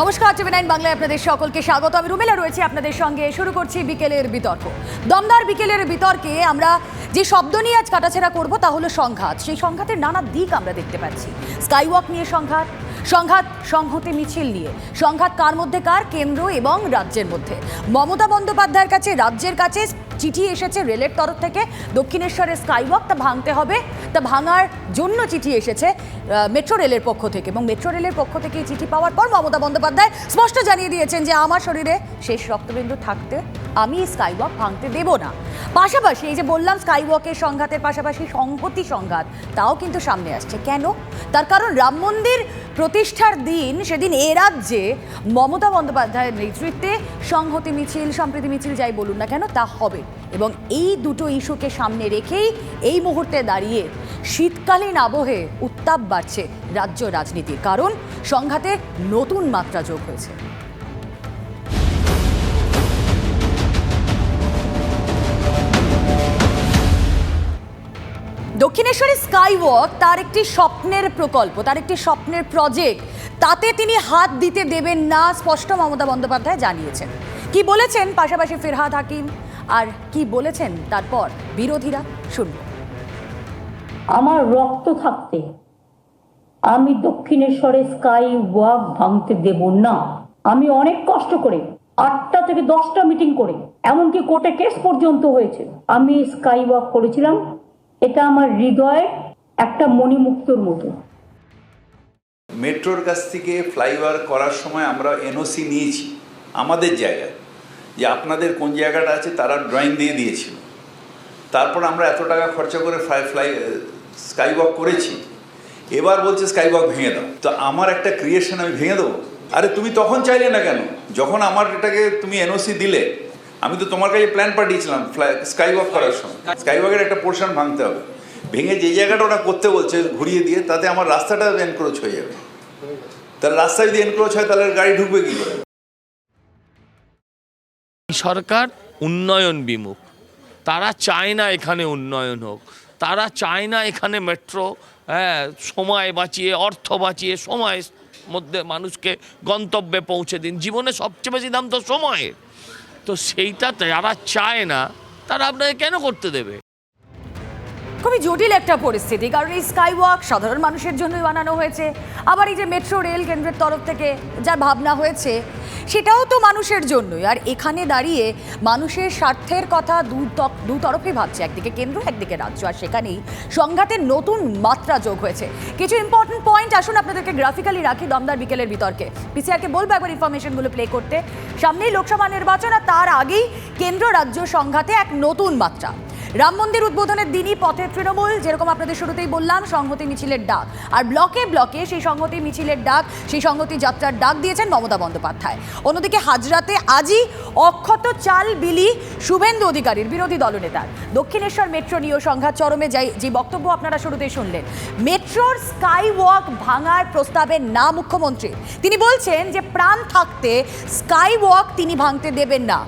নমস্কার TV nine বাংলায় আপনাদের সকলকে স্বাগত। আমি রুমেলা রয়েছে আপনাদের সঙ্গে। শুরু করছি বিকেলের বিতর্ক। দমদার বিকেলের বিতর্কে আমরা যে শব্দ নিয়ে আজ কাটাছেড়া করব তা হলো সংঘাত। সেই সংঘাতের নানা দিক আমরা দেখতে পাচ্ছি। স্কাইওয়াক নিয়ে সংঘাত সংঘাত সংহতি মিছিল নিয়ে। সংঘাত কার মধ্যে কার? কেন্দ্র এবং রাজ্যের মধ্যে। মমতা বন্দ্যোপাধ্যায়ের কাছে, রাজ্যের কাছে চিঠি এসেছে রেলের তরফ থেকে। দক্ষিণেশ্বরের স্কাইওয়াক তা ভাঙতে হবে। তা ভাঙার জন্য চিঠি এসেছে মেট্রো রেলের পক্ষ থেকে এবং মেট্রো রেলের পক্ষ থেকে এই চিঠি পাওয়ার পর মমতা বন্দ্যোপাধ্যায় স্পষ্ট জানিয়ে দিয়েছেন যে, আমার শরীরে শেষ রক্তবিন্দু থাকতে আমি স্কাইওয়াক ভাঙতে দেব না। পাশাপাশি এই যে বললাম স্কাইওয়াকের সংঘাতের পাশাপাশি সংহতি সংঘাত, তাও কিন্তু সামনে আসছে। কেন? তার কারণ রাম মন্দির প্রতিষ্ঠার দিন, সেদিন এ রাজ্যে মমতা বন্দ্যোপাধ্যায়ের নেতৃত্বে সংহতি মিছিল, সম্প্রীতি মিছিল, যাই বলুন না কেন, তা হবে। এবং এই দুটো ইস্যুকে সামনে রেখেই এই মুহূর্তে দাঁড়িয়ে শীতকালীন আবহে উত্তাপ বাড়ছে রাজ্য রাজনীতির, কারণ সংঘাতে নতুন মাত্রা যোগ হয়েছে। দক্ষিণেশ্বরে স্কাই ওয়াক তার একটি স্বপ্নের প্রকল্প, তার একটি স্বপ্নের প্রজেক্ট তাতে তিনি হাত দিতে দেবেন না, স্পষ্ট মমতা বন্দ্যোপাধ্যায় জানিয়েছেন। কি বলেছেন পাশাপাশি ফিরহাদ হাকিম? আর কি বলেছেন তারপর বিরোধীরা শুনব। আমার রক্ত থাকতে আমি দক্ষিণেশ্বরে স্কাই ওয়াক ভাঙতে দেব না। আমি অনেক কষ্ট করে আটটা থেকে দশটা মিটিং করে এমনকি কোর্টে কেস পর্যন্ত হয়েছে। আমি স্কাই ওয়াক করেছিলাম। এটা আমার হৃদয়ে একটা মণিমুক্তর মতো। মেট্রোর কাছ থেকে ফ্লাইওভার করার সময় আমরা এনওসি নিয়েছি আমাদের জায়গায়। যে আপনাদের কোন জায়গাটা আছে তারা ড্রয়িং দিয়ে দিয়েছিল। তারপর আমরা এত টাকা খরচা করে ফ্লাই ফ্লাই স্কাই ওয়াক করেছি। এবার বলছে স্কাই ওয়াক ভেঙে দাও। তো আমার একটা ক্রিয়েশন আমি ভেঙে দেবো। আরে তুমি তখন চাইলে না কেন? যখন আমার এটাকে তুমি এনওসি দিলে, আমি তো তোমার কাছে প্ল্যান পাঠিয়েছিলাম ফ্লাই স্কাই ওয়াক করার সময়। স্কাই ওয়াকের একটা পোর্শন ভাঙতে হবে। ভেঙে যে জায়গাটা ওরা করতে বলছে ঘুরিয়ে দিয়ে, তাতে আমার রাস্তাটা এনক্রোচ হয়ে যাবে। তাহলে রাস্তায় যদি এনক্রোচ হয়, তাহলে গাড়ি ঢুকবে কি করে? সরকার উন্নয়ন বিমুখ। তারা চায় না এখানে উন্নয়ন হোক। তারা চায় না এখানে মেট্রো হ্যাঁ সময় বাঁচিয়ে, অর্থ বাঁচিয়ে, সময়ের মধ্যে মানুষকে গন্তব্যে পৌঁছে দিন। জীবনে সবচেয়ে বেশি দাম তো সময়ের। তো সেইটা যারা চায় না, তারা আপনাকে কেন করতে দেবে? খুবই জটিল একটা পরিস্থিতি, কারণ এই স্কাই ওয়াক সাধারণ মানুষের জন্যই বানানো হয়েছে। আবার এই যে মেট্রো রেল কেন্দ্রের তরফ থেকে যার ভাবনা হয়েছে, সেটাও তো মানুষের জন্যই। আর এখানে দাঁড়িয়ে মানুষের স্বার্থের কথা দু তরফে ভাবছে, একদিকে কেন্দ্র, একদিকে রাজ্য। আর সেখানেই সংঘাতের নতুন মাত্রা যোগ হয়েছে। কিছু ইম্পর্টেন্ট পয়েন্ট আসুন আপনাদেরকে গ্রাফিক্যালি রাখি, দমদার বিকেলের বিতর্কে। পিসিআরকে বলব একবার ইনফরমেশনগুলো প্লে করতে। সামনেই লোকসভা নির্বাচন, আর তার আগেই কেন্দ্র রাজ্য সংঘাতে এক নতুন মাত্রা। রাম মন্দির উদ্বোধনের দিনই পথে তৃণমূল, যেরকম আপনাদের শুরুতেই বললাম, সংহতি মিছিলের ডাক। আর ব্লকে ব্লকে সেই সংহতি মিছিলের ডাক, সেই সংহতি যাত্রার ডাক দিয়েছেন মমতা বন্দ্যোপাধ্যায়। অন্যদিকে হাজরাতে আজই অক্ষত চাল বিলি শুভেন্দু অধিকারীর বিরোধী দলনেতার। দক্ষিণেশ্বর মেট্রো নিয়েও সংঘাত চরমে যাই, যে বক্তব্য আপনারা শুরুতেই শুনলেন। মেট্রোর স্কাই ওয়াক ভাঙার প্রস্তাবে না মুখ্যমন্ত্রী। তিনি বলছেন যে প্রাণ থাকতে স্কাই ওয়াক তিনি ভাঙতে দেবেন না।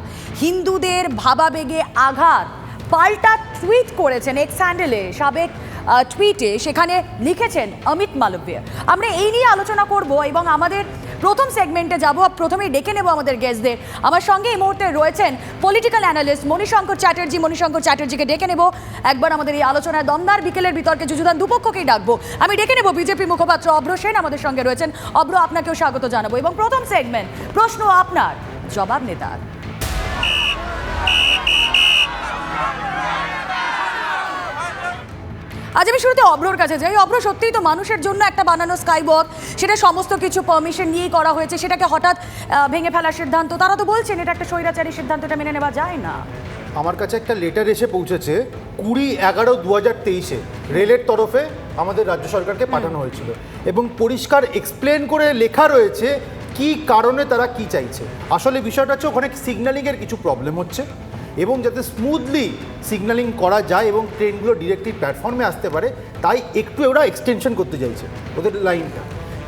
হিন্দুদের ভাবাবেগে আঘাত। পাল্টা টুইট করেছেন এক্স হ্যান্ডেলে, সাবেক টুইটে সেখানে লিখেছেন অমিত মালব্য। আমরা এই নিয়ে আলোচনা করব এবং আমাদের প্রথম সেগমেন্টে যাব প্রথমেই ডেকে নেব আমাদের গেস্টদের আমার সঙ্গে এই মুহূর্তে রয়েছেন পলিটিক্যাল অ্যানালিস্ট মণিশঙ্কর চ্যাটার্জি। মণিশঙ্কর চ্যাটার্জিকে ডেকে নেব। একবার আমাদের এই আলোচনায় দমদার বিকেলের বিতর্কে যুযুদান দুপক্ষকেই ডাকবো। আমি ডেকে নেব বিজেপি মুখপাত্র অভ্র সেন, আমাদের সঙ্গে রয়েছেন অব্র আপনাকেও স্বাগত জানাব। এবং প্রথম সেগমেন্ট, প্রশ্ন আপনার, জবাব নেতার। আজ আমি শুরুতে অব্রর কাছে যাই। অব্র সত্যিই তো মানুষের জন্য একটা বানানো স্কাই ওয়াক সেটা সমস্ত কিছু পারমিশন নিয়েই করা হয়েছে। সেটাকে হঠাৎ ভেঙে ফেলার সিদ্ধান্ত। তারা তো বলছেন এটা একটা স্বৈরাচারী সিদ্ধান্তটা মেনে নেওয়া যায় না। আমার কাছে একটা লেটার এসে পৌঁছেছে কুড়ি এগারো দু হাজার তেইশে। রেলের তরফে আমাদের রাজ্য সরকারকে পাঠানো হয়েছিল। এবং পরিষ্কার এক্সপ্লেন করে লেখা রয়েছে কি কারণে তারা কি চাইছে। আসলে বিষয়টা হচ্ছে ওখানে সিগন্যালিংয়ের কিছু প্রবলেম হচ্ছে। এবং যাতে স্মুথলি সিগন্যালিং করা যায় এবং ট্রেনগুলো ডিরেক্টলি প্ল্যাটফর্মে আসতে পারে তাই একটু ওরা এক্সটেনশন করতে চাইছে ওদের লাইনটা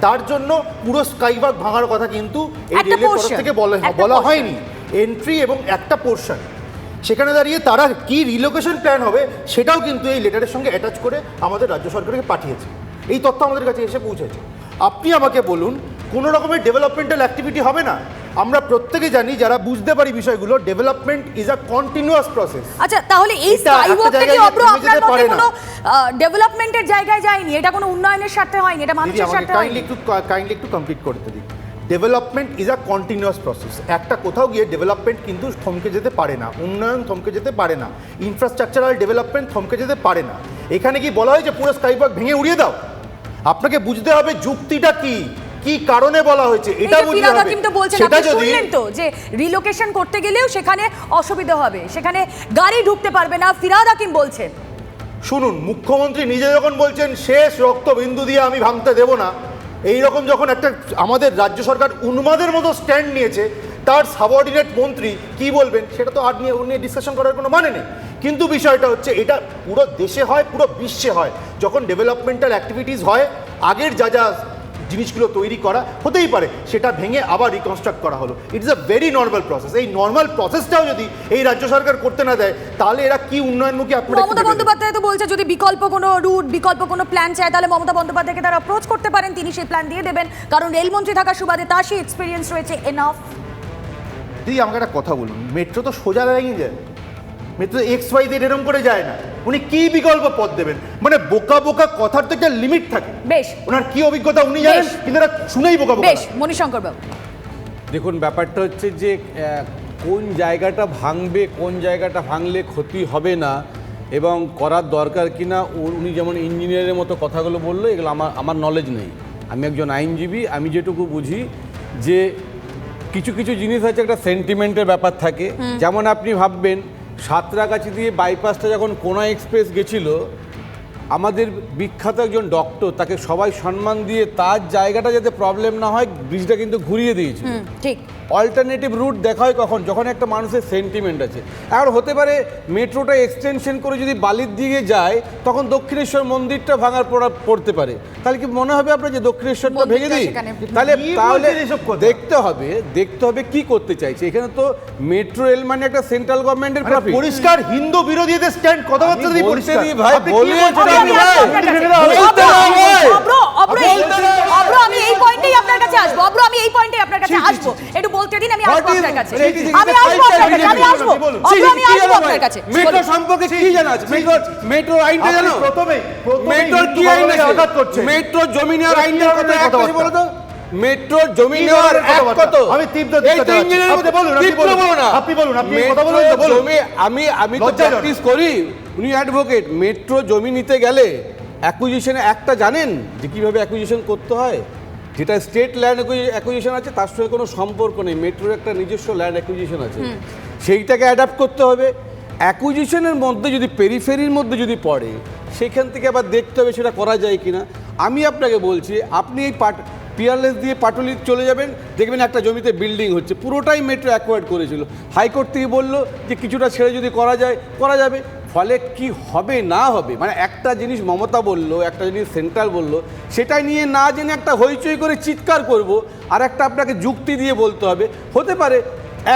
তার জন্য পুরো স্কাইবাগ ভাঙার কথা কিন্তু এই রেলের তরফ থেকে বলা বলা হয়নি। এন্ট্রি এবং একটা পোর্শন সেখানে দাঁড়িয়ে তারা কি রিলোকেশন প্ল্যান হবে সেটাও কিন্তু এই লেটারের সঙ্গে অ্যাটাচ করে আমাদের রাজ্য সরকারকে পাঠিয়েছে। এই তথ্য আমাদের কাছে এসে পৌঁছেছে। আপনি আমাকে বলুন কোনো রকমের ডেভেলপমেন্টাল অ্যাক্টিভিটি হবে না? আমরা প্রত্যেকে জানি যারা বুঝতে পারি বিষয়গুলো development is a continuous process আচ্ছা তাহলে এই স্কাইওয়াক থেকে জায়গায় অব্র আপনার মতে কোনো ডেভেলপমেন্টের জায়গায় যায়নি এটা কোনো উন্নয়নের স্বার্থে হয়নি এটা মানুষের স্বার্থে কাইন্ডলি হয়নি। একটু কাইন্ডলি একটু কমপ্লিট করতে দিন development is a continuous process একটা কোথাও গিয়ে ডেভেলপমেন্ট কিন্তু থমকে যেতে পারে না উন্নয়ন থমকে যেতে পারে না ইনফ্রাস্ট্রাকচারাল ডেভেলপমেন্ট থমকে যেতে পারে না। এখানে কি বলা হয় যে পুরো স্কাইবাগ ভেঙে উড়িয়ে দাও? আপনাকে বুঝতে হবে যুক্তিটা কি। কি কারণে বলা হয়েছে? এটা বুঝতে হবে। হাকিম তো বলছেন আপনি যদি শুনলেন তো যে রিলোকেশন করতে গেলেও সেখানে অসুবিধা হবে সেখানে গাড়ি ঢুকতে পারবে না ফিরাদ হাকিম বলছেন। শুনুন মুখ্যমন্ত্রী নিজে যখন বলছেন শেষ রক্তবিন্দু দিয়ে আমি ভাঙতে দেব না এই রকম যখন একটা আমাদের রাজ্য সরকার উন্মাদের মতো স্ট্যান্ড নিয়েছে তার সাবঅর্ডিনেট মন্ত্রী কি বলবেন সেটা তো আর নিয়ে নিয়ে ডিসকাশন করার কোনো মানে নেই। কিন্তু বিষয়টা হচ্ছে এটা পুরো দেশে হয় পুরো বিশ্বে হয়। যখন ডেভেলপমেন্টাল অ্যাক্টিভিটিস হয় আগের যা যা জিনিসগুলো তৈরি করা হতেই পারে সেটা ভেঙে আবার রিকনস্ট্রাক্ট করা হলো। It's a very normal process এই নর্মাল প্রসেসটাও যদি এই রাজ্য সরকার করতে না দেয় তাহলে এরা কি উন্নয়নমুখী আপনারা মমতা বন্দ্যোপাধ্যায় তো বলছে যদি বিকল্প কোনো রুট বিকল্প কোনো প্ল্যান চায় তাহলে মমতা বন্দ্যোপাধ্যায়কে তারা অ্যাপ্রোচ করতে পারেন তিনি সেই প্ল্যান দিয়ে দেবেন। কারণ রেলমন্ত্রী থাকার সুবাদে তার সেই এক্সপিরিয়েন্স রয়েছে এনাফ দিদি আমাকে একটা কথা বলুন। মেট্রো তো সোজা লাইনে যায়। মেট্রো এক্স ওয়াই দিয়ে এরকম করে যায় না। উনি কি বিকল্প পথ দেবেন? মানে বোকা বোকা কথার তো একটা লিমিট থাকে। বেশ। ওনার কি অভিজ্ঞতা উনি জানেন? কিন্তু এরা শুনেই বোকা বোকা বেশ মণিশঙ্কর বাবু দেখুন ব্যাপারটা হচ্ছে যে কোন জায়গাটা ভাঙবে কোন জায়গাটা ভাঙলে ক্ষতি হবে না এবং করার দরকার কিনা উ- উনি যেমন ইঞ্জিনিয়ারের মতো কথাগুলো বলল এগুলো আমার আমার নলেজ নেই। আমি একজন আইনজীবী আমি যেটুকু বুঝি যে কিছু কিছু জিনিস আছে একটা সেন্টিমেন্টের ব্যাপার থাকে। যেমন আপনি ভাববেন সাঁতরাগাছি দিয়ে বাইপাসটা যখন কোনা এক্সপ্রেস গেছিল, আমাদের বিখ্যাত একজন ডক্টর তাকে সবাই সম্মান দিয়ে তার জায়গাটা যাতে প্রবলেম না হয় ব্রিজটা কিন্তু ঘুরিয়ে দিয়েছে ঠিক। অল্টারনেটিভ রুট দেখা হয় কখন? যখন একটা মানুষের সেন্টিমেন্ট আছে। আর হতে পারে মেট্রোটা এক্সটেনশন করে যদি বালির দিকে যায় তখন দক্ষিণেশ্বর মন্দিরটা ভাঙার পড়া- পড়তে পারে। তাহলে কি মনে হবে আপনার যে দক্ষিণেশ্বরটা ভেঙে দিই? তাহলে তাহলে এসব দেখতে হবে দেখতে হবে কি করতে চাইছে। এখানে তো মেট্রো রেল মানে একটা সেন্ট্রাল গভর্নমেন্টের মানে প্রফিট পরিষ্কার হিন্দু বিরোধীদের স্ট্যান্ড কথাবার্তা দিয়ে পরিষ্কার। ভাই, বলিয়ে বলছেন? চলে আমি যাবে। আসব আপনার কাছে। বলতে না হয়। অব্র, অব্র, এই- অব্র, আমি এই পয়েন্টেই আপনার কাছে আসব অব্র আমি এই পয়েন্টেই আপনার কাছে আসব একটু দিন আমি আসব আপনার কাছে। আমি আসব আপনার কাছে আমি আসব। আমি আসব আপনার কাছে। মেট্রো সম্পর্কে কি জানা আছে? মেট্রো মেট্রো আইনটা জানো? প্রথমেই প্রথমেই মেট্রোর কি আইন আঘাত করছেন। মেট্রো জমি নেওয়ার আইনের এক আছে বলো তো। মেট্রোর জমি নেওয়ার এক কত? আমি তীব্র এই ধিক্কার তো ইঞ্জিনিয়ারের আপনি বলুন, আপনি বলুন। না। আপনি বলুন, আপনি কথা বলুন তো, বলুন। জমি আমি আমি তো প্র্যাকটিস করি। উনি অ্যাডভোকেট মেট্রো জমি নিতে গেলে অ্যাকুইজিশনে একটা জানেন যে কীভাবে অ্যাকুইজিশন করতে হয়? যেটা স্টেট ল্যান্ড অ্যাকুইজিশন আছে তার সঙ্গে কোনো সম্পর্ক নেই। মেট্রোর একটা নিজস্ব ল্যান্ড অ্যাকুইজিশন আছে। সেইটাকে অ্যাডাপ্ট করতে হবে। অ্যাকুইজিশনের মধ্যে যদি পেরিফেরির মধ্যে যদি পড়ে সেখান থেকে আবার দেখতে হবে সেটা করা যায় কি না আমি আপনাকে বলছি আপনি এই পাট পিয়ারলেস দিয়ে পাটুলি চলে যাবেন দেখবেন একটা জমিতে বিল্ডিং হচ্ছে। পুরোটাই মেট্রো অ্যাকোয়ার্ড করেছিল। হাইকোর্ট থেকে বলল যে কিছুটা ছেড়ে যদি করা যায় করা যাবে। ফলে কি হবে, না হবে? মানে একটা জিনিস মমতা বলল, একটা জিনিস সেন্ট্রাল বলল সেটা নিয়ে না জেনে একটা হইচই করে চিৎকার করব, আর একটা আপনাকে যুক্তি দিয়ে বলতে হবে। হতে পারে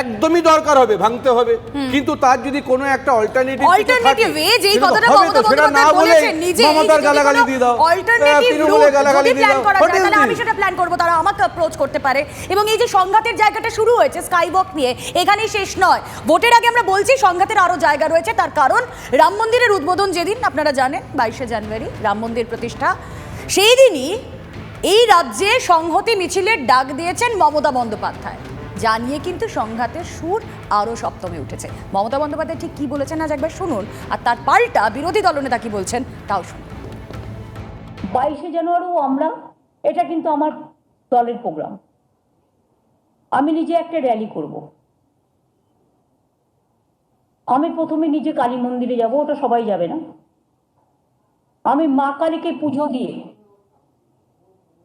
একদমই দরকার হবে ভাঙতে হবে। কিন্তু তার যদি কোনো একটা অল্টারনেটিভ অল্টারনেটিভ ওয়ে যেই কথাটা মমতা বন্দ্যোপাধ্যায় বলেছেন নিজে মমতার গালাগালি দিয়ে দাও। অল্টারনেটিভ তৃণমূলের গালাগালি দিয়ে প্ল্যান করা যায় তাহলে আমি সেটা প্ল্যান করব তারা আমাকে অ্যাপ্রোচ করতে পারে। এবং এই যে সংঘাতের জায়গাটা শুরু হয়েছে স্কাইওয়াক নিয়ে এখানেই শেষ নয়। ভোটের আগে আমরা বলছি সংঘাতের আরও জায়গা রয়েছে তার কারণ রাম মন্দিরের উদ্বোধন যেদিন আপনারা জানেন বাইশে জানুয়ারি রাম মন্দির প্রতিষ্ঠা। সেই দিনই এই রাজ্যে সংহতি মিছিলের ডাক দিয়েছেন মমতা বন্দ্যোপাধ্যায়। জানিয়ে কিন্তু সংঘাতের সুর আরও সপ্তমে উঠেছে। মমতা বন্দ্যোপাধ্যায় ঠিক কি বলেছেন আজ একবার শুনুন, আর তার পাল্টা বিরোধী দলনেতা কি বলছেন তাও শুনুন। বাইশে জানুয়ারিও আমরা, এটা কিন্তু আমার দলের প্রোগ্রাম। আমি নিজে একটা র্যালি করব। আমি প্রথমে নিজে কালী মন্দিরে যাব, ওটা সবাই যাবে না। আমি মা কালীকে পুজো দিয়ে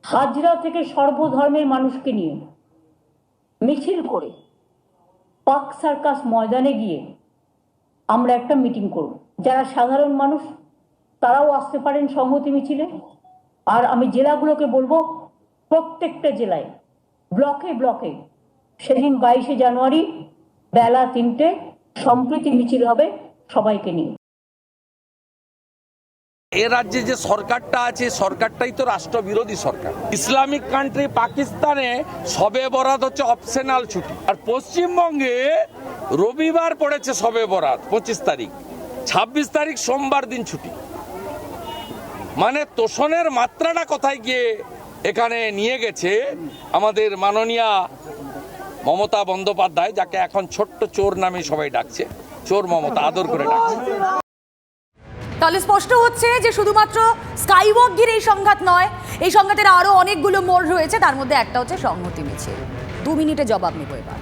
হাজরা থেকে সর্বধর্মের মানুষকে নিয়ে মিছিল করে পার্ক সার্কাস ময়দানে গিয়ে আমরা একটা মিটিং করব। যারা সাধারণ মানুষ, তারাও আসতে পারেন সংহতি মিছিলে। আর আমি জেলাগুলোকে বলব, প্রত্যেকটা জেলায়, ব্লকে ব্লকে সেদিন বাইশে জানুয়ারি বেলা তিনটে সম্প্রীতি মিছিল হবে সবাইকে নিয়ে। এ রাজ্যে যে সরকারটা আছে, সরকারটাই তো রাষ্ট্রবিরোধী সরকার। ইসলামিক কান্ট্রি পাকিস্তানে সবে বরাত হচ্ছে অপশনাল ছুটি। আর পশ্চিমবঙ্গে রবিবার পড়েছে সবে বরাত, পঁচিশ তারিখ। ছাব্বিশ তারিখ সোমবার দিন ছুটি। মানে তোষণের মাত্রাটা কোথায় গিয়ে এখানে নিয়ে গেছে, আমাদের মাননীয়া মমতা বন্দ্যোপাধ্যায়, যাকে এখন ছোট্ট চোর নামে সবাই ডাকছে, চোর মমতা, আদর করে ডাকছে। তাহলে স্পষ্ট হচ্ছে যে শুধুমাত্র স্কাইওয়াক এই সংঘাত নয়, এই সংঘাতের আরও অনেকগুলো মোড় রয়েছে, তার মধ্যে একটা হচ্ছে সংহতি মিছিল। দু মিনিটে জবাব নেব এবার।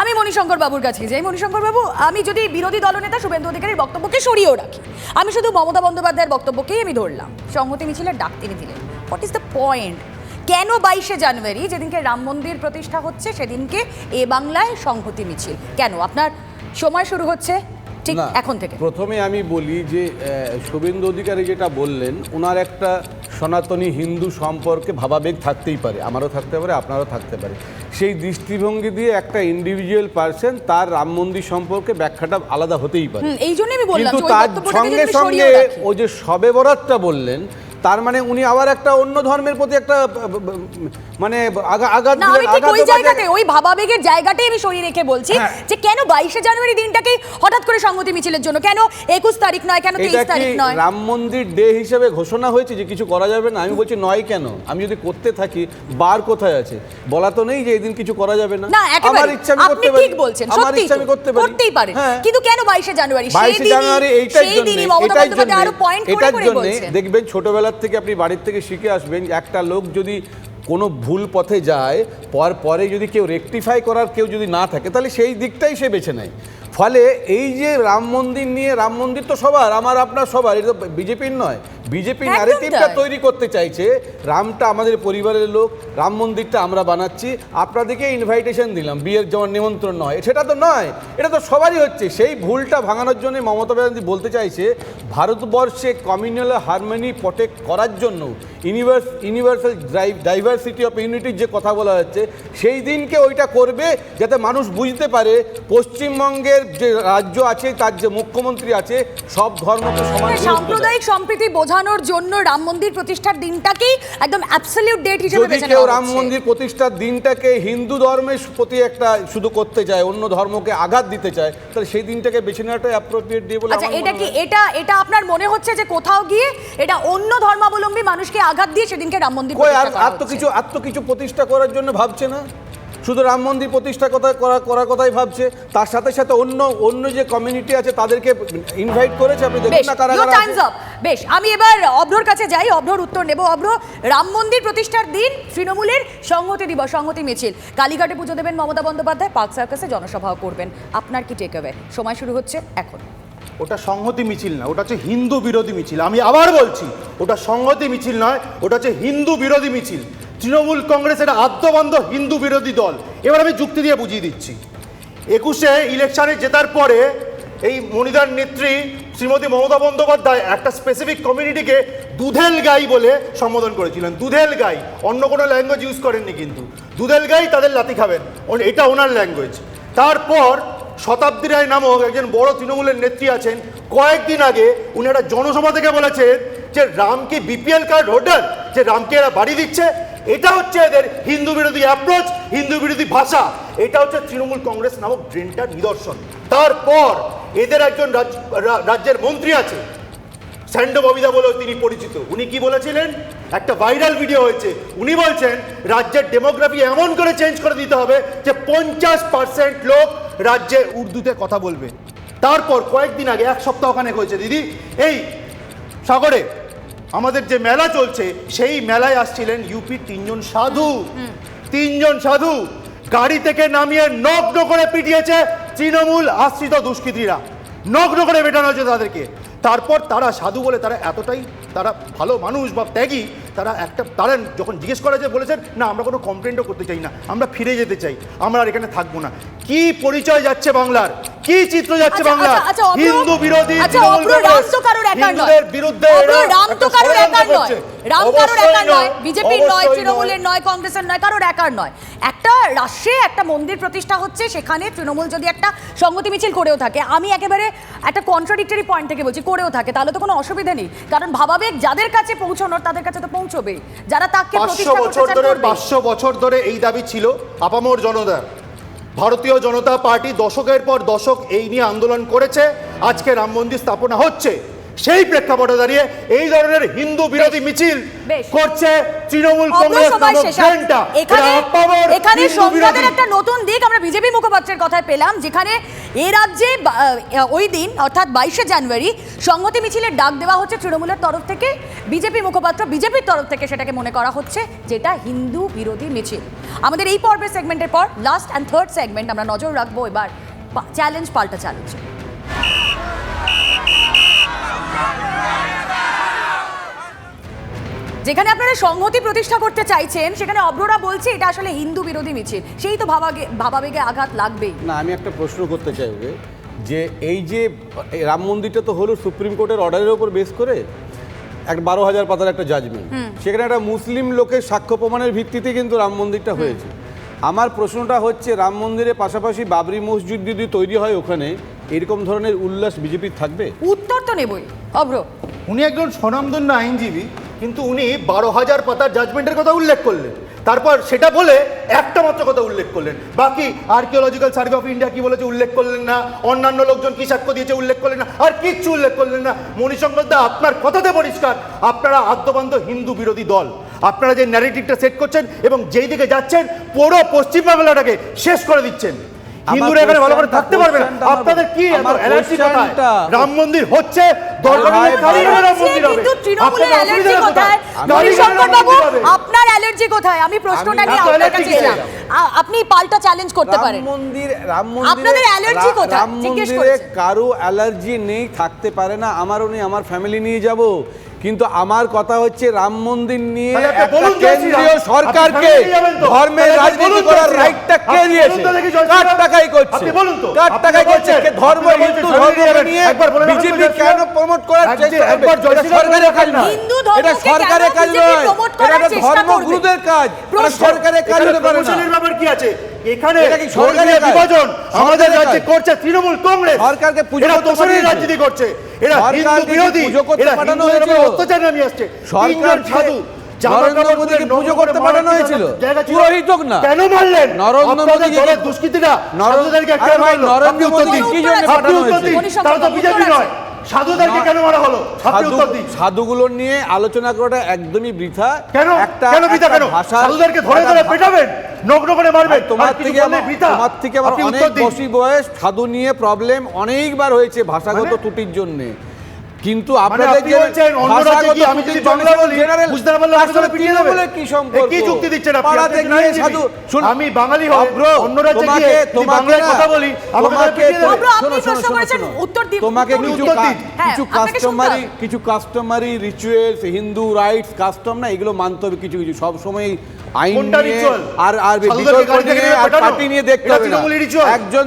আমি মণিশঙ্কর বাবুর কাছে যাই। মণিশঙ্কর বাবু, আমি যদি বিরোধী দলনেতা শুভেন্দু অধিকারীর বক্তব্যকে সরিয়েও রাখি, আমি শুধু মমতা বন্দ্যোপাধ্যায়ের বক্তব্যকেই আমি ধরলাম। সংহতি মিছিলের ডাক তিনি দিলেন। হোয়াট ইজ দ্য পয়েন্ট কেন বাইশে জানুয়ারি? যেদিনকে রাম মন্দির প্রতিষ্ঠা হচ্ছে সেদিনকে এ বাংলায় সংহতি মিছিল। কেন? আপনার সময় শুরু হচ্ছে ঠিক এখন থেকে। প্রথমে আমি বলি যে শুভেন্দু অধিকারী যেটা বললেন ওনার একটা সনাতনী হিন্দু সম্পর্কে ভাবাবেগ থাকতেই পারে। আমারও থাকতে পারে আপনারও থাকতে পারে। সেই দৃষ্টিভঙ্গি দিয়ে একটা ইন্ডিভিজুয়াল পার্সন তার রাম মন্দির সম্পর্কে ব্যাখ্যাটা আলাদা হতেই পারে। এই জন্য আমি বললাম কিন্তু তার সঙ্গে সঙ্গে ও যে সবে বরাতটা বললেন তার মানে উনি আবার একটা অন্য ধর্মের প্রতি একটা মানে আঘাত না আমি ঠিক ওই জায়গাতে ওই ভাবাবেগের জায়গাটাই আমি সরিয়ে রেখে বলছি হ্যাঁ। যে কেন বাইশে জানুয়ারি দিনটাকে হঠাৎ করে সংহতি মিছিলের জন্য? কেন একুশ তারিখ নয় কেন তেইশ তারিখ নয়? রাম মন্দির ডে হিসেবে ঘোষণা হয়েছে যে কিছু করা যাবে না? আমি বলছি নয় কেন? আমি যদি করতে থাকি বার কোথায় আছে? বলা তো নেই যে এদিন কিছু করা যাবে না। না আমার ইচ্ছা আমি করতে পারি। ঠিক বলছেন আমার ইচ্ছা আমি করতে পারি। করতেই পারেন। হ্যাঁ। কিন্তু কেন বাইশে জানুয়ারি? সেই দিনই জানুয়ারি এইটার সেই জন্য দিনই মমতা বন্দ্যোপাধ্যায় জন্য আরও পয়েন্ট করে করে বলছেন। দেখবেন ছোটবেলার থেকে আপনি বাড়ির থেকে শিখে আসবেন, একটা লোক যদি কোনো ভুল পথে যায়, পর পরে যদি কেউ রেকটিফাই করার কেউ যদি না থাকে, তাহলে সেই দিকটাই সে বেছে নেয়। ফলে এই যে রাম মন্দির নিয়ে, রাম মন্দির তো সবার, আমার, আপনার সবার এটা তো বিজেপির নয়। বিজেপি ন্যারেটিভটা তৈরি করতে চাইছে রামটা আমাদের পরিবারের লোক রাম মন্দিরটা আমরা বানাচ্ছি আপনাদেরকে ইনভাইটেশন দিলাম বিয়ের যেমন নিমন্ত্রণ নয়। সেটা তো নয় এটা তো সবারই হচ্ছে। সেই ভুলটা ভাঙানোর জন্য মমতা ব্যানার্জি বলতে চাইছে ভারতবর্ষে কমিউনাল হারমোনি প্রটেক্ট করার জন্য ইউনিভার্স ইউনিভার্সাল ডাইভার্সিটি অফ ইউনিটির যে কথা বলা হচ্ছে সেই দিনকে ওইটা করবে যাতে মানুষ বুঝতে পারে পশ্চিমবঙ্গের যে রাজ্য আছে তার যে মুখ্যমন্ত্রী আছে সব ধর্মকে সমান মানে। সাম্প্রদায়িক সম্প্রীতি বোঝানোর জন্য রাম মন্দির প্রতিষ্ঠার দিনটাকেই একদম অ্যাবসলিউট ডেট হিসেবে যদি বেছে কেউ রাম মন্দির প্রতিষ্ঠার দিনটাকে হিন্দু ধর্মের প্রতি একটা শুধু করতে চায় অন্য ধর্মকে আঘাত দিতে চায় তাহলে সেই দিনটাকে বেছে নেওয়াটাই অ্যাপ্রোপ্রিয়েট দিয়ে বলে আচ্ছা এটা কি। এটা এটা আপনার মনে হচ্ছে যে কোথাও গিয়ে এটা অন্য ধর্মাবলম্বী মানুষকে আঘাত দিয়ে সেদিনকে রাম মন্দির আর তো কিছু আর তো কিছু প্রতিষ্ঠা করার জন্য ভাবছে না? শুধু রাম মন্দির প্রতিষ্ঠা কথা করা করার কথাই ভাবছে। তার সাথে সাথে অন্য অন্য যে কমিউনিটি আছে তাদেরকে ইনভাইট করেছে আপনি দেখুন না কারা কারা আছে। বেশ আমি এবার অভ্রর কাছে যাই অভ্রর উত্তর নেব। অভ্র রাম মন্দির প্রতিষ্ঠার দিন তৃণমূলের সংহতি দিবস সংহতি মিছিল। কালীঘাটে পুজো দেবেন মমতা বন্দ্যোপাধ্যায় পার্ক সার্কাসে জনসভাও করবেন। আপনার কি টেক সময় শুরু হচ্ছে এখন। ওটা সংহতি মিছিল না ওটা হচ্ছে হিন্দু বিরোধী মিছিল। আমি আবার বলছি ওটা সংহতি মিছিল নয় ওটা হচ্ছে হিন্দু বিরোধী মিছিল। তৃণমূল কংগ্রেস এটা আদ্যবন্ধ হিন্দু বিরোধী দল। এবার আমি যুক্তি দিয়ে বুঝিয়ে দিচ্ছি। একুশে ইলেকশনে জেতার পরে এই মনিদার নেত্রী শ্রীমতী মমতা বন্দ্যোপাধ্যায় একটা স্পেসিফিক কমিউনিটিকে দুধেল গাই বলে সম্বোধন করেছিলেন। দুধেল গাই। অন্য কোনো ল্যাঙ্গুয়েজ ইউজ করেননি কিন্তু। দুধেল গাই তাদের লাতি খাবেন। এটা ওনার ল্যাঙ্গুয়েজ তারপর শতাব্দী রায় নামক একজন বড় তৃণমূলের নেত্রী আছেন। কয়েকদিন আগে উনি একটা জনসভা থেকে বলেছেন যে রামকে বিপিএল কার্ড হোল্ডার যে রামকে এরা বাড়ি দিচ্ছে এটা হচ্ছে এদের হিন্দু বিরোধী অ্যাপ্রোচ হিন্দু বিরোধী ভাষা। এটা হচ্ছে তৃণমূল কংগ্রেস নামক ড্রেনটার নিদর্শন। তারপর এদের একজন রাজ- রাজ্যের মন্ত্রী আছে, স্যান্ডো ববিদা বলেও তিনি পরিচিত। উনি কি বলেছিলেন? একটা ভাইরাল ভিডিও হয়েছে। উনি বলছেন, রাজ্যের ডেমোগ্রাফি এমন করে চেঞ্জ করে দিতে হবে যে পঞ্চাশ পার্সেন্ট লোক রাজ্যে উর্দুতে কথা বলবে। তারপর কয়েকদিন আগে, এক সপ্তাহ খানেক হয়েছে, দিদি, এই সাগরে আমাদের যে মেলা চলছে, সেই মেলায় আসছিলেন ইউপির তিনজন সাধু। তিনজন সাধু গাড়ি থেকে নামিয়ে নগ্ন করে পিটিয়েছে তৃণমূল আশ্রিত দুষ্কৃতীরা। নগ্ন করে পেটানো হয়েছে তাদেরকে। তারপর তারা সাধু বলে তারা এতটাই তারা ভালো মানুষ বা ত্যাগী তারা একটা তারা যখন জিজ্ঞেস করা যে বলেছেন না আমরা কোনো কমপ্লেন্টও করতে চাই না আমরা ফিরে যেতে চাই আমরা আর এখানে থাকব না। কি পরিচয় যাচ্ছে বাংলার? কি চিত্র যাচ্ছে আচ্ছা, বাংলা আচ্ছা, আচ্ছা, হিন্দু বিরোধী। হিন্দুদের বিরুদ্ধে অভ্র রাম কারোর একার নয়। বিজেপির নয়। তৃণমূলের নয় কংগ্রেসের নয় কারোর একার নয়। একটা রাষ্ট্রে একটা মন্দির প্রতিষ্ঠা হচ্ছে সেখানে তৃণমূল যদি একটা সংগতি মিছিল করেও থাকে আমি একেবারে একটা কন্ট্রাডিক্টরি পয়েন্ট থেকে বলছি করেও থাকে তাহলে তো কোনো অসুবিধা নেই। কারণ ভাবাবেগ যাদের কাছে পৌঁছানোর তাদের কাছে তো পৌঁছবেই যারা তাকে পাঁচশো বছর ধরে পাঁচশো বছর ধরে এই দাবি ছিল আপামর জনতা। ভারতীয় জনতা পার্টি দশকের পর দশক এই নিয়ে আন্দোলন করেছে। আজকে রাম মন্দির স্থাপনা হচ্ছে। সেই প্রেক্ষাপটে দাঁড়িয়ে এই ধরনের হিন্দু বিরোধী মিছিল। করছে তৃণমূল কংগ্রেস নামক ট্রেনটা এখানে এখানে সংবাদের একটা নতুন দিক আমরা বিজেপি মুখপাত্রের কথায় পেলাম যেখানে এ রাজ্যে ওই দিন অর্থাৎ বাইশে জানুয়ারি সংহতি মিছিলের ডাক দেওয়া হচ্ছে তৃণমূলের তরফ থেকে। বিজেপি মুখপাত্র বিজেপির তরফ থেকে সেটাকে মনে করা হচ্ছে যেটা হিন্দু বিরোধী মিছিল। আমাদের এই পর্বের সেগমেন্টের পর লাস্ট অ্যান্ড থার্ড সেগমেন্ট আমরা নজর রাখব। এবার চ্যালেঞ্জ পাল্টা চ্যালেঞ্জ যেখানে আপনারা সংহতি প্রতিষ্ঠা করতে চাইছেন সেখানে অব্ররা বলছে এটা আসলে হিন্দু বিরোধী মিছিল। সেই তো ভাবাগে ভাবাবেগে আঘাত লাগবেই। না আমি একটা প্রশ্ন করতে চাই ওকে। যে এই যে এই রাম মন্দিরটা তো হলো সুপ্রিম কোর্টের অর্ডারের উপর বেস করে এক বারো হাজার পাতার একটা জাজমেন্ট সেখানে একটা মুসলিম লোকের সাক্ষ্য প্রমাণের ভিত্তিতে কিন্তু রাম মন্দিরটা হয়েছে। আমার প্রশ্নটা হচ্ছে রাম মন্দিরের পাশাপাশি বাবরি মসজিদ যদি তৈরি হয় ওখানে এরকম ধরনের উল্লাস বিজেপির থাকবে? উত্তর তো নেবই অব্র উনি একজন স্বনামধন্য আইনজীবী। কিন্তু উনি বারো হাজার পাতার জাজমেন্টের কথা উল্লেখ করলেন। তারপর সেটা বলে একটা মাত্র কথা উল্লেখ করলেন। বাকি আর্কিওলজিক্যাল সার্ভে অফ ইন্ডিয়া কি বলেছে উল্লেখ করলেন না, অন্যান্য লোকজন কি সাক্ষ্য দিয়েছে উল্লেখ করলেন না, আর কিচ্ছু উল্লেখ করলেন না। মণিশঙ্কর দা, আপনার কথাতে পরিষ্কার, আপনারা আদ্যবান্ধ হিন্দু বিরোধী দল। আপনারা যে ন্যারেটিভটা সেট করছেন এবং যেই দিকে যাচ্ছেন, পুরো পশ্চিমবাংলাটাকে শেষ করে দিচ্ছেন। হিন্দুরা এখানে ভালো করে থাকতে পারবে না। আমার- আপনাদের কি আমার অ্যালার্জি কোথায়? রাম মন্দির হচ্ছে দরকার হলে কালীঘাটে ভাই, রাম মন্দির হবে। কিন্তু তৃণমূলের অ্যালার্জি কোথায়? কালীঘাটে হরিশঙ্কর বাবু আপনার অ্যালার্জি কোথায়? আমি প্রশ্নটা নিয়ে আপনার কাছে এলাম। আপনি পাল্টা চ্যালেঞ্জ করতে রাম পারেন। মন্দির রাম মন্দিরে রা- কোথায়? রাম জিজ্ঞেস মন্দিরে কারও অ্যালার্জি নেই থাকতে পারে না। আমারও নেই আমার ফ্যামিলি নিয়ে যাব। কিন্তু আমার কথা হচ্ছে রাম মন্দির নিয়ে। কেন্দ্রীয় সরকারকে? ধর্মের রাজনীতি করার রাইটটা কে দিয়েছে? কার টাকাই করছে। কার টাকাই করছে? ধর্ম হিন্দু ধর্ম নিয়ে বিজেপি কেন প্রমোট করার চেষ্টা একবার শ্রীরাম সরকারের কাজ না। এটা সরকারের কাজ নয়। এটা করবে? ধর্মগুরুদের কাজ। সরকারের কাজ হতে পারে না। ব্যাপার কি আছে? এখানে বিভাজন আমাদের রাজ্যে করছে তৃণমূল কংগ্রেস। সরকারকে পুজো। রাজনীতি করছে। এরা হিন্দু বিরোধী করতে এরা হিন্দুদের উপর হয়েছিল? অত্যাচার নামিয়ে আসছে তিনজন সাধু নরেন্দ্র মোদীকে পুজো করতে পাঠানো হয়েছিল? পুরোহিত না। কেন মারলেন নরেন্দ্র মোদীকে দুষ্কৃতীরা নরেন্দ্র- মোদীকে কি জন্য পাঠানো উত্তর হয়েছে? দিন। মনীষা তারা তো বিজেপি নয় সাধুদেরকে কেন মারা হলো? সাধুগুলো নিয়ে আলোচনা করাটা একদমই বৃথা। কেন? একটা কেন বৃথা? কেন? সাধুদেরকে ধরে ধরে পেটাবেন নগ্ন করে মারবে তোমার থেকে আমার বৃথা। তোমার থেকে আমার অনেক বয়স সাধু নিয়ে প্রবলেম অনেকবার হয়েছে ভাষাগত মানে? ত্রুটির জন্য। কিন্তু মানে আমি বাঙালি অন্য রাজ্যে গিয়ে বাংলায় কথা বলি তোমাকে কিছু হ্যাঁ, কিছু কাস্টমারি কিছু customary rituals Hindu rites custom না এগুলো মানতে হবে কিছু কিছু। সব সময় আইন নিয়ে আর আর? পার্টি দেখতে হবে না। একজন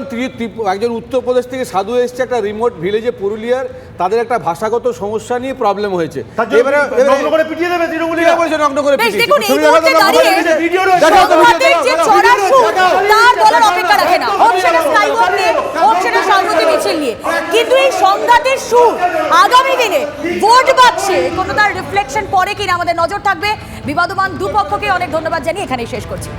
একজন উত্তরপ্রদেশ থেকে সাধু এসছে একটা রিমোট ভিলেজে পুরুলিয়ার। তাদের একটা ভাষাগত সমস্যা নিয়ে প্রবলেম হয়েছে। এবারে নগ্ন করে পিটিয়ে দেবে তৃণমূলীরা? কে বলছে নগ্ন করে বেশ দেখুন এই মুহূর্তে দাঁড়িয়ে ভিডিও দেখাও তো, ভিডিও সংবাদের যে দেখাও, চড়া ভিডিও সুর দেখাও। তার বলার অপেক্ষা রাখে না। হোক সেটা স্কাইওয়াক নিয়ে হোক সেটা সংহতি মিছিল নিয়ে। কিন্তু এই সংঘাতের সুর আগামী দিনে ভোট বাক্সে কোনো তার রিফ্লেকশন পরে কিনা আমাদের নজর থাকবে। বিবাদমান দুপক্ষকে অনেক ধন্যবাদ জানিয়ে এখানেই শেষ করছি।